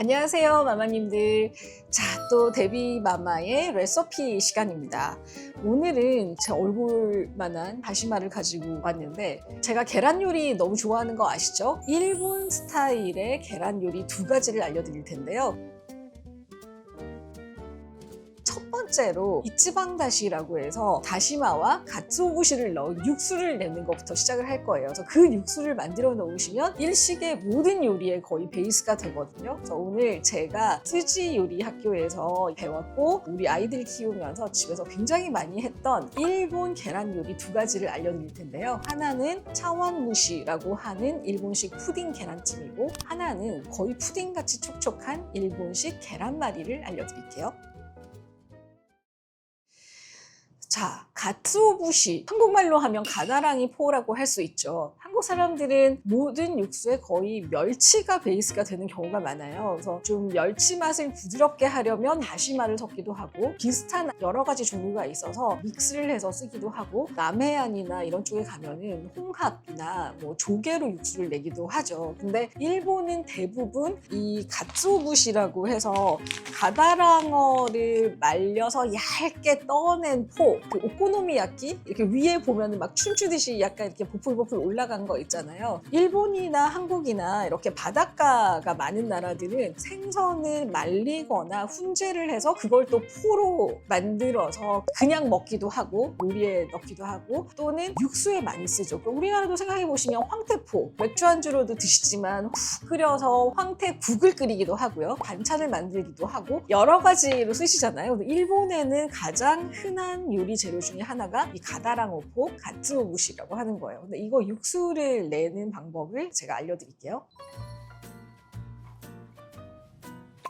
안녕하세요, 마마님들. 자, 또 데뷔 마마의 레시피 시간입니다. 오늘은 제 얼굴만한 다시마를 가지고 왔는데, 제가 계란 요리 너무 좋아하는 거 아시죠? 일본 스타일의 계란 요리 두 가지를 알려드릴 텐데요. 번째로 이치방 다시라고 해서 다시마와 가츠오부시를 넣은 육수를 내는 것부터 시작을 할 거예요. 그래서 그 육수를 만들어 놓으시면 일식의 모든 요리에 거의 베이스가 되거든요. 그래서 오늘 제가 스지 요리 학교에서 배웠고 우리 아이들 키우면서 집에서 굉장히 많이 했던 일본 계란 요리 두 가지를 알려드릴 텐데요. 하나는 차원무시라고 하는 일본식 푸딩 계란찜이고 하나는 거의 푸딩같이 촉촉한 일본식 계란말이를 알려드릴게요. 자, 가츠오부시. 한국말로 하면 가다랑이 포라고 할 수 있죠. 한국 사람들은 모든 육수에 거의 멸치가 베이스가 되는 경우가 많아요. 그래서 좀 멸치 맛을 부드럽게 하려면 다시마를 섞기도 하고 비슷한 여러 가지 종류가 있어서 믹스를 해서 쓰기도 하고 남해안이나 이런 쪽에 가면은 홍합이나 뭐 조개로 육수를 내기도 하죠. 근데 일본은 대부분 이 가츠오부시라고 해서 가다랑어를 말려서 얇게 떠낸 포, 그 오코노미야끼 이렇게 위에 보면은 막 춤추듯이 약간 이렇게 보풀보풀 올라간 거 있잖아요. 일본이나 한국이나 이렇게 바닷가가 많은 나라들은 생선을 말리거나 훈제를 해서 그걸 또 포로 만들어서 그냥 먹기도 하고 요리에 넣기도 하고 또는 육수에 많이 쓰죠. 그러니까 우리나라도 생각해 보시면 황태포 맥주 안주로도 드시지만 후 끓여서 황태국을 끓이기도 하고요. 반찬을 만들기도 하고 여러 가지로 쓰시잖아요. 일본에는 가장 흔한 요리 재료 중에 하나가 이 가다랑어포 가츠오부시라고 하는 거예요. 근데 이거 육수를 내는 방법을 제가 알려드릴게요.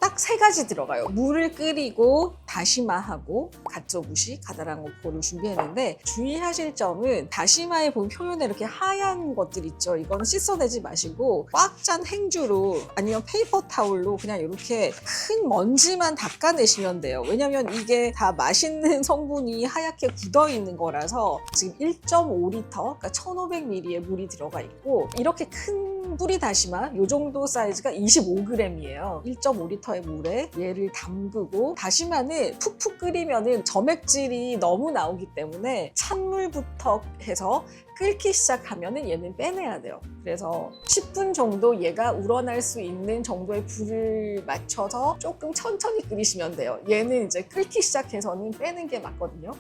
딱 세 가지 들어가요. 물을 끓이고 다시마하고 가츠오부시, 가다랑어포를 준비했는데 주의하실 점은 다시마에 보면 표면에 이렇게 하얀 것들 있죠. 이건 씻어내지 마시고 꽉짠 행주로 아니면 페이퍼 타올로 그냥 이렇게 큰 먼지만 닦아내시면 돼요. 왜냐면 이게 다 맛있는 성분이 하얗게 굳어 있는 거라서 지금 1.5리터, 그러니까 1,500ml의 물이 들어가 있고 이렇게 큰 뿌리 다시마 이 정도 사이즈가 25g이에요. 1.5리터의 물에 얘를 담그고 다시마는 푹푹 끓이면은 점액질이 너무 나오기 때문에 찬물부터 해서 끓기 시작하면은 얘는 빼내야 돼요. 그래서 10분 정도 얘가 우러날 수 있는 정도의 불을 맞춰서 조금 천천히 끓이시면 돼요. 얘는 이제 끓기 시작해서는 빼는 게 맞거든요.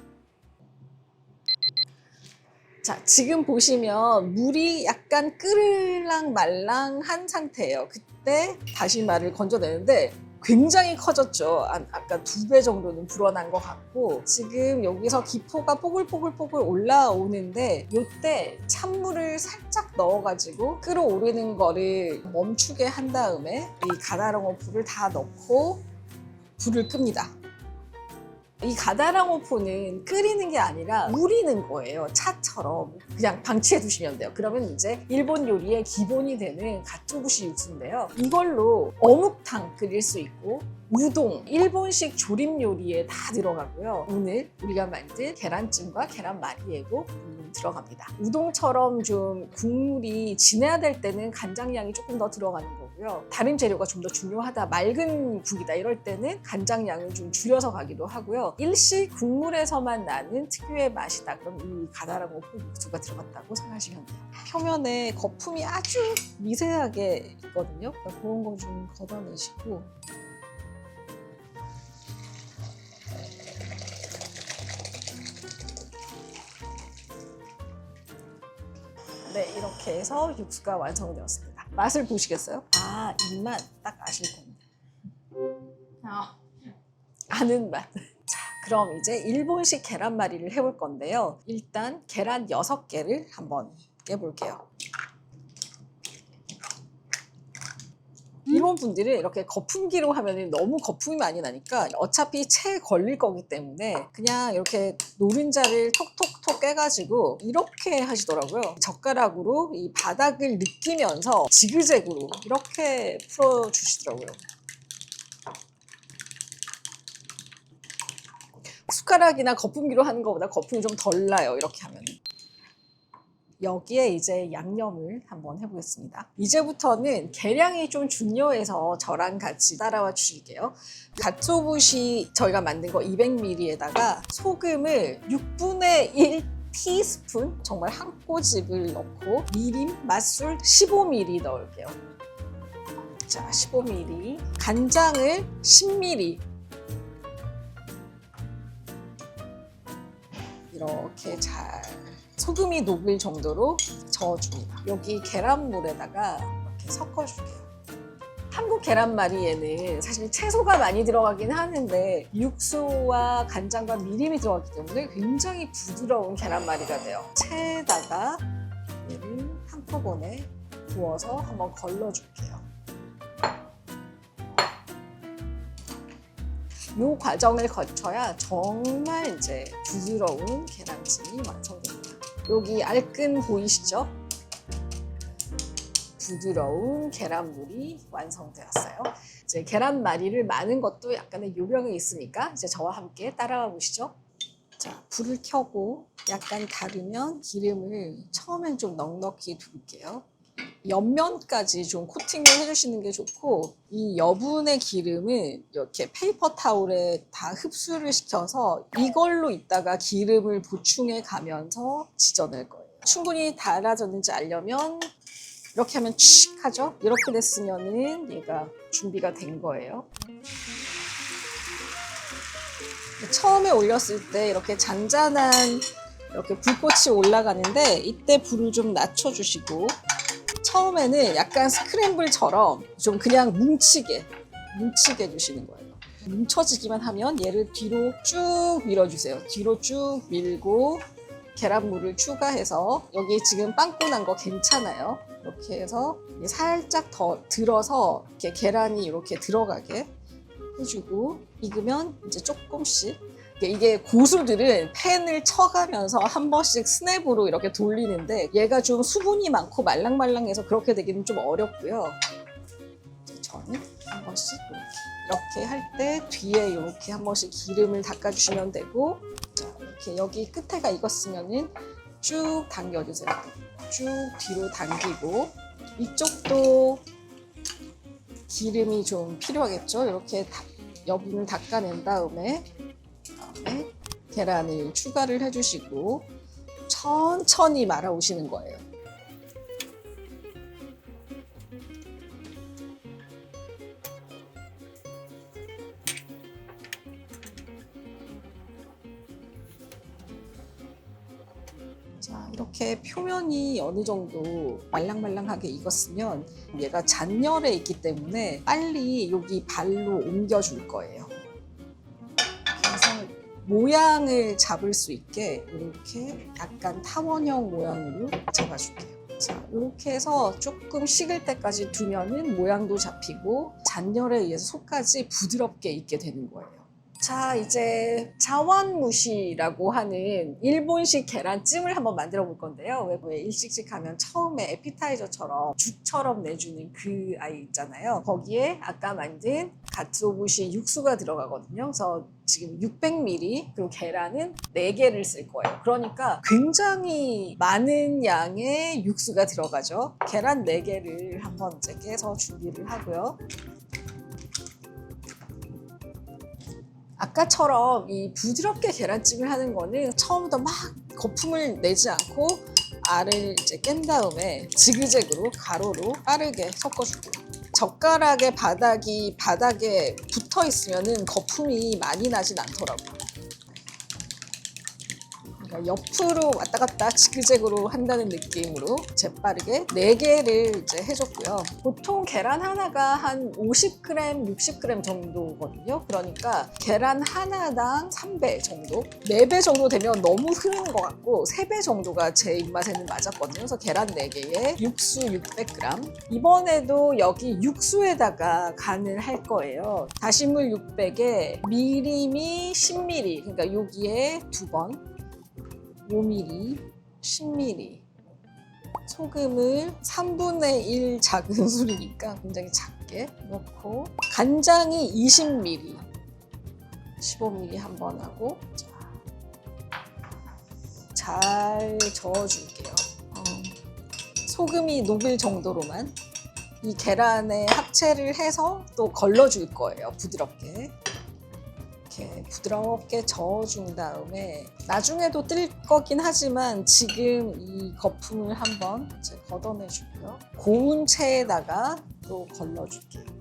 자, 지금 보시면 물이 약간 끓을랑 말랑한 상태예요. 그때 다시마를 건져내는데 굉장히 커졌죠. 아, 아까 두 배 정도는 불어난 것 같고 지금 여기서 기포가 뽀글뽀글뽀글 올라오는데 이때 찬물을 살짝 넣어가지고 끓어오르는 거를 멈추게 한 다음에 이 가다랑어 불을 다 넣고 불을 끕니다. 이 가다랑어포는 끓이는 게 아니라 우리는 거예요. 차처럼 그냥 방치해 두시면 돼요. 그러면 이제 일본 요리의 기본이 되는 가츠오부시 육수인데요. 이걸로 어묵탕 끓일 수 있고 우동, 일본식 조림 요리에 다 들어가고요. 오늘 우리가 만든 계란찜과 계란말이에고 음, 들어갑니다. 우동처럼 좀 국물이 진해야 될 때는 간장량이 조금 더 들어가는 거고 요. 다른 재료가 좀 더 중요하다, 맑은 국이다 이럴 때는 간장량을 좀 줄여서 가기도 하고요. 일식 국물에서만 나는 특유의 맛이다. 그럼 이 가다랑어 육수가 들어갔다고 생각하시면 돼요. 표면에 거품이 아주 미세하게 있거든요. 그러니까 그런 거 좀 걷어내시고 네, 이렇게 해서 육수가 완성되었습니다. 맛을 보시겠어요? 아, 입맛 딱 아실 겁니다. 아, 아는 맛. 자, 그럼 이제 일본식 계란말이를 해볼 건데요. 일단 계란 6개를 한번 깨볼게요. 일본 분들은 이렇게 거품기로 하면 너무 거품이 많이 나니까 어차피 채 걸릴 거기 때문에 그냥 이렇게 노른자를 톡톡톡 깨가지고 이렇게 하시더라고요. 젓가락으로 이 바닥을 느끼면서 지그재그로 이렇게 풀어주시더라고요. 숟가락이나 거품기로 하는 것보다 거품이 좀 덜 나요. 이렇게 하면. 여기에 이제 양념을 한번 해보겠습니다. 이제부터는 계량이 좀 중요해서 저랑 같이 따라와 주실게요. 갓소붓이 저희가 만든 거 200ml에다가 소금을 6분의 1 티스푼 정말 한 꼬집을 넣고 미림, 맛술 15ml 넣을게요. 자, 15ml. 간장을 10ml. 이렇게 잘 소금이 녹을 정도로 저어줍니다. 여기 계란물에다가 이렇게 섞어줄게요. 한국 계란말이에는 사실 채소가 많이 들어가긴 하는데 육수와 간장과 미림이 들어가기 때문에 굉장히 부드러운 계란말이가 돼요. 채에다가 얘를 한꺼번에 부어서 한번 걸러줄게요. 이 과정을 거쳐야 정말 이제 부드러운 계란찜이 완성됩니다. 여기 알끈 보이시죠? 부드러운 계란물이 완성되었어요. 이제 계란말이를 마는 것도 약간의 요령이 있으니까 이제 저와 함께 따라와 보시죠. 자, 불을 켜고 약간 다르면 기름을 처음엔 좀 넉넉히 둘게요. 옆면까지 좀 코팅을 해주시는 게 좋고 이 여분의 기름은 이렇게 페이퍼 타올에 다 흡수를 시켜서 이걸로 이따가 기름을 보충해 가면서 지져낼 거예요. 충분히 달아졌는지 알려면 이렇게 하면 칙 하죠? 이렇게 됐으면은 얘가 준비가 된 거예요. 처음에 올렸을 때 이렇게 잔잔한 이렇게 불꽃이 올라가는데 이때 불을 좀 낮춰주시고 처음에는 약간 스크램블처럼 좀 그냥 뭉치게 뭉치게 해주시는 거예요. 뭉쳐지기만 하면 얘를 뒤로 쭉 밀어주세요. 뒤로 쭉 밀고 계란물을 추가해서 여기 지금 빵꾸 난 거 괜찮아요. 이렇게 해서 살짝 더 들어서 이렇게 계란이 이렇게 들어가게 해주고 익으면 이제 조금씩 이게 고수들은 팬을 쳐가면서 한 번씩 스냅으로 이렇게 돌리는데 얘가 좀 수분이 많고 말랑말랑해서 그렇게 되기는 좀 어렵고요. 저는 한 번씩 이렇게 이렇게 할 때 뒤에 이렇게 한 번씩 기름을 닦아주시면 되고 자, 이렇게 여기 끝에가 익었으면은 쭉 당겨주세요. 쭉 뒤로 당기고 이쪽도 기름이 좀 필요하겠죠. 이렇게 다- 여분을 닦아낸 다음에 계란을 추가를 해주시고 천천히 말아 오시는 거예요. 자, 이렇게 표면이 어느 정도 말랑말랑하게 익었으면 얘가 잔열에 있기 때문에 빨리 여기 발로 옮겨줄 거예요. 모양을 잡을 수 있게 이렇게 약간 타원형 모양으로 잡아줄게요. 자, 이렇게 해서 조금 식을 때까지 두면은 모양도 잡히고 잔열에 의해서 속까지 부드럽게 익게 되는 거예요. 자, 이제 자원무시라고 하는 일본식 계란찜을 한번 만들어 볼 건데요. 왜, 왜 일식집 가면 처음에 에피타이저처럼 죽처럼 내주는 그 아이 있잖아요. 거기에 아까 만든 갓소부시 육수가 들어가거든요. 그래서 지금 600ml 그리고 계란은 4개를 쓸 거예요. 그러니까 굉장히 많은 양의 육수가 들어가죠. 계란 4개를 한번 이제 깨서 준비를 하고요. 아까처럼 이 부드럽게 계란찜을 하는 거는 처음부터 막 거품을 내지 않고 알을 이제 깬 다음에 지그재그로 가로로 빠르게 섞어줄게요. 젓가락의 바닥이 바닥에 붙어 있으면은 거품이 많이 나진 않더라고요. 그러니까 옆으로 왔다 갔다 지그재그로 한다는 느낌으로 재빠르게 4개를 이제 해줬고요. 보통 계란 하나가 한 50g, 60g 정도거든요. 그러니까 계란 하나당 3배 정도? 4배 정도 되면 너무 흐르는 것 같고 3배 정도가 제 입맛에는 맞았거든요. 그래서 계란 4개에 육수 600g. 이번에도 여기 육수에다가 간을 할 거예요. 다시물 600에 미림이 10ml. 그러니까 여기에 두 번. 5mm, 10mm. 소금을 3분의 1 작은 술이니까 굉장히 작게 넣고 간장이 20ml, 15ml 한 번 하고 자, 잘 저어줄게요. 어, 소금이 녹을 정도로만 이 계란에 합체를 해서 또 걸러줄 거예요. 부드럽게. 이렇게 부드럽게 저어준 다음에 나중에도 뜰 거긴 하지만 지금 이 거품을 한번 이제 걷어내주고요. 고운 체에다가 또 걸러줄게요.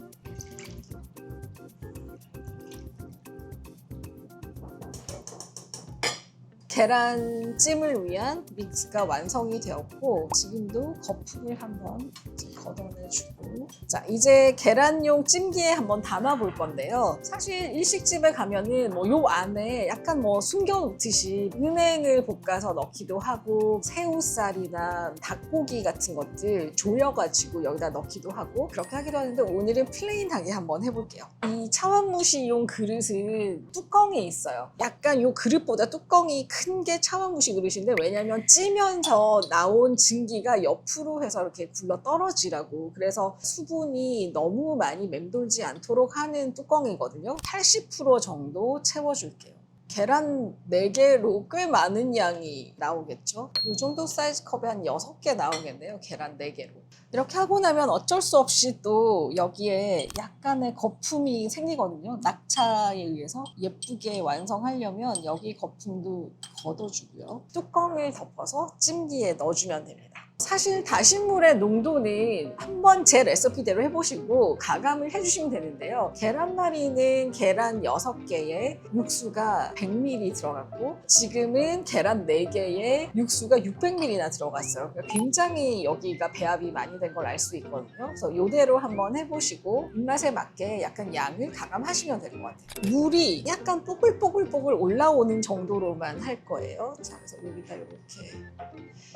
계란찜을 위한 믹스가 완성이 되었고 지금도 거품을 한번 걷어내주고. 자 이제 계란용 찜기에 한번 담아 볼 건데요. 사실 일식집에 가면은 뭐 요 안에 약간 뭐 숨겨놓듯이 은행을 볶아서 넣기도 하고 새우살이나 닭고기 같은 것들 조여가지고 여기다 넣기도 하고 그렇게 하기도 하는데 오늘은 플레인하게 한번 해볼게요. 이 차원무시용 그릇은 뚜껑이 있어요. 약간 요 그릇보다 뚜껑이 큰게 차원무시 그릇인데 왜냐면 찌면서 나온 증기가 옆으로 해서 이렇게 굴러 떨어지라고. 그래서 수분이 너무 많이 맴돌지 않도록 하는 뚜껑이거든요. 80% 정도 채워줄게요. 계란 4개로 꽤 많은 양이 나오겠죠? 이 정도 사이즈 컵에 한 6개 나오겠네요 계란 4개로. 이렇게 하고 나면 어쩔 수 없이 또 여기에 약간의 거품이 생기거든요. 낙차에 의해서 예쁘게 완성하려면 여기 거품도 걷어주고요. 뚜껑을 덮어서 찜기에 넣어주면 됩니다. 사실 다신물의 농도는 한번 제 레시피대로 해보시고 가감을 해주시면 되는데요. 계란말이는 계란 6개에 육수가 100ml 들어갔고 지금은 계란 4개에 육수가 600ml나 들어갔어요. 그러니까 굉장히 여기가 배합이 많이 된 걸 알 수 있거든요. 그래서 이대로 한번 해보시고 입맛에 맞게 약간 양을 가감하시면 될 것 같아요. 물이 약간 뽀글뽀글뽀글 올라오는 정도로만 할 거예요. 자, 그래서 여기다 이렇게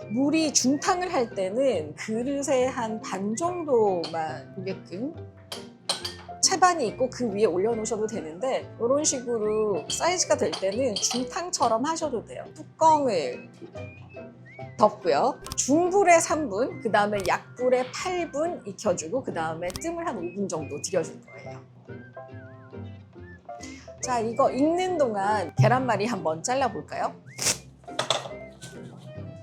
물이 중탕을 할 때는 그릇에 한 반 정도만 오게끔 채반이 있고 그 위에 올려놓으셔도 되는데 이런 식으로 사이즈가 될 때는 중탕처럼 하셔도 돼요. 뚜껑을 덮고요. 중불에 3분, 그 다음에 약불에 8분 익혀주고 그 다음에 뜸을 한 5분 정도 들여줄 거예요. 자, 이거 익는 동안 계란말이 한번 잘라볼까요?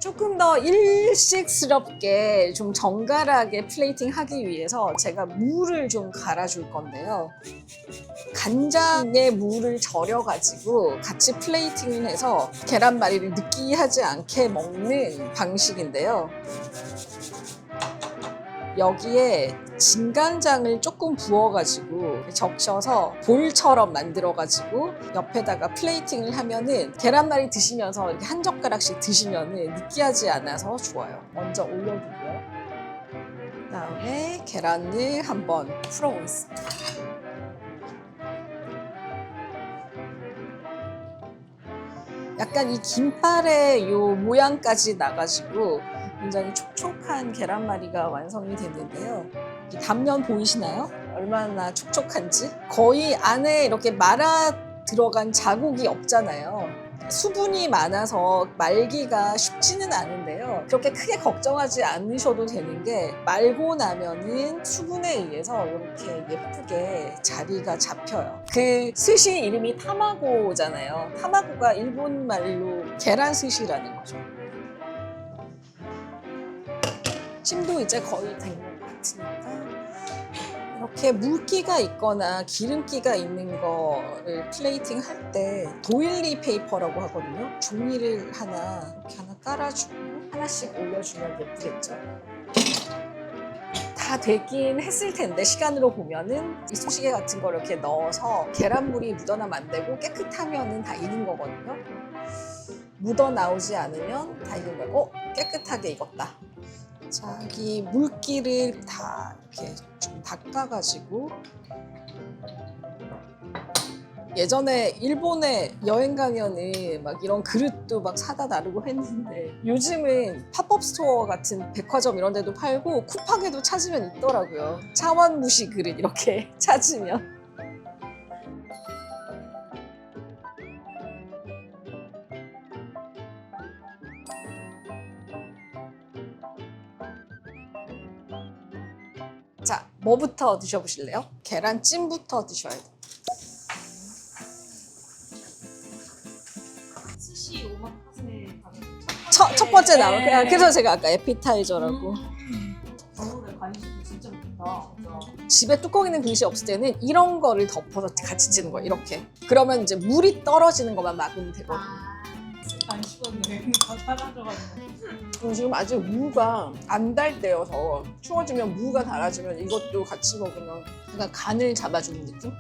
조금 더 일식스럽게 좀 정갈하게 플레이팅 하기 위해서 제가 물을 좀 갈아줄 건데요. 간장에 물을 절여가지고 같이 플레이팅을 해서 계란말이를 느끼하지 않게 먹는 방식인데요. 여기에 진간장을 조금 부어가지고 적셔서 볼처럼 만들어가지고 옆에다가 플레이팅을 하면은 계란말이 드시면서 이렇게 한 젓가락씩 드시면은 느끼하지 않아서 좋아요. 먼저 올려두고요. 그다음에 계란을 한번 풀어보겠습니다. 약간 이 김발의 요 모양까지 나가지고 굉장히 촉촉한 계란말이가 완성이 됐는데요. 이 단면 보이시나요? 얼마나 촉촉한지? 거의 안에 이렇게 말아 들어간 자국이 없잖아요. 수분이 많아서 말기가 쉽지는 않은데요. 그렇게 크게 걱정하지 않으셔도 되는 게 말고 나면은 수분에 의해서 이렇게 예쁘게 자리가 잡혀요. 그 스시 이름이 타마고잖아요. 타마고가 일본 말로 계란 스시라는 거죠. 찜도 이제 거의 된 것 같으니까 이렇게 물기가 있거나 기름기가 있는 거를 플레이팅 할 때 도일리 페이퍼라고 하거든요. 종이를 하나 이렇게 하나 깔아주고 하나씩 올려주면 예쁘겠죠. 다 되긴 했을 텐데 시간으로 보면은 이 소시계 같은 거 이렇게 넣어서 계란물이 묻어나면 안 되고 깨끗하면은 다 익은 거거든요. 묻어 나오지 않으면 다 익은 거고 어, 깨끗하게 익었다. 자, 여기 물기를 다 이렇게 좀 닦아가지고 예전에 일본에 여행 가면은 막 이런 그릇도 막 사다 나르고 했는데 요즘은 팝업 스토어 같은 백화점 이런 데도 팔고 쿠팡에도 찾으면 있더라고요. 차원무시 그릇 이렇게 찾으면. 뭐부터 드셔보실래요? 계란찜부터 드셔야 돼요. 스시 오마카세 첫, 첫 번째 나올 네. 그래서 제가 아까 에피타이저라고 음. 겨울에 간식이 진짜 좋다. 집에 뚜껑 있는 그릇이 없을 때는 이런 거를 덮어서 같이 찌는 거예요 이렇게 그러면 이제 물이 떨어지는 것만 막으면 되거든요 아. 안 식었네. 다 사라져가지고. 지금 아직 무가 안 달 때여서 추워지면 무가 달아지면 이것도 같이 먹으면 약간 간을 잡아주는 느낌?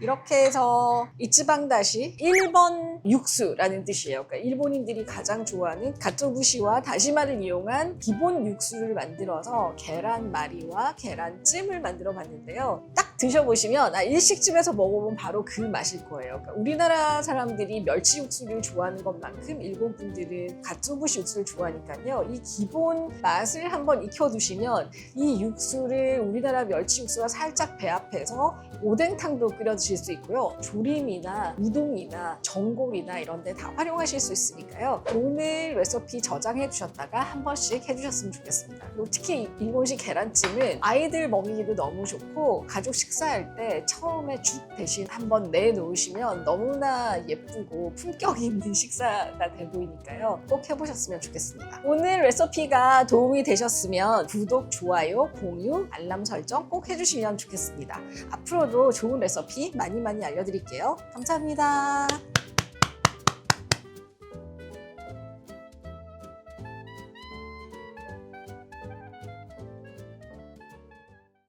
이렇게 해서 이츠방 다시 1번 육수라는 뜻이에요. 그러니까 일본인들이 가장 좋아하는 가토부시와 다시마를 이용한 기본 육수를 만들어서 계란말이와 계란찜을 만들어 봤는데요. 딱 드셔보시면 아, 일식집에서 먹어보면 바로 그 맛일 거예요. 그러니까 우리나라 사람들이 멸치 육수를 좋아하는 것만큼 일본 분들은 가토부시 육수를 좋아하니까요. 이 기본 맛을 한번 익혀두시면 이 육수를 우리나라 멸치 육수와 살짝 배합해서 오뎅탕도 끓여 드실 수 있고요. 조림이나 우동이나 전골이나 이런 데 다 활용하실 수 있으니까요. 오늘 레시피 저장해 두셨다가 한 번씩 해주셨으면 좋겠습니다. 그리고 특히 일본식 계란찜은 아이들 먹이기도 너무 좋고 가족 식사할 때 처음에 죽 대신 한번 내놓으시면 너무나 예쁘고 품격 있는 식사가 돼 보이니까요. 꼭 해보셨으면 좋겠습니다. 오늘 레시피가 도움이 되셨으면 구독, 좋아요, 공유, 알람 설정 꼭 해주시면 좋겠습니다. 앞으로도 좋은 레시피 많이 많이 알려드릴게요. 감사합니다.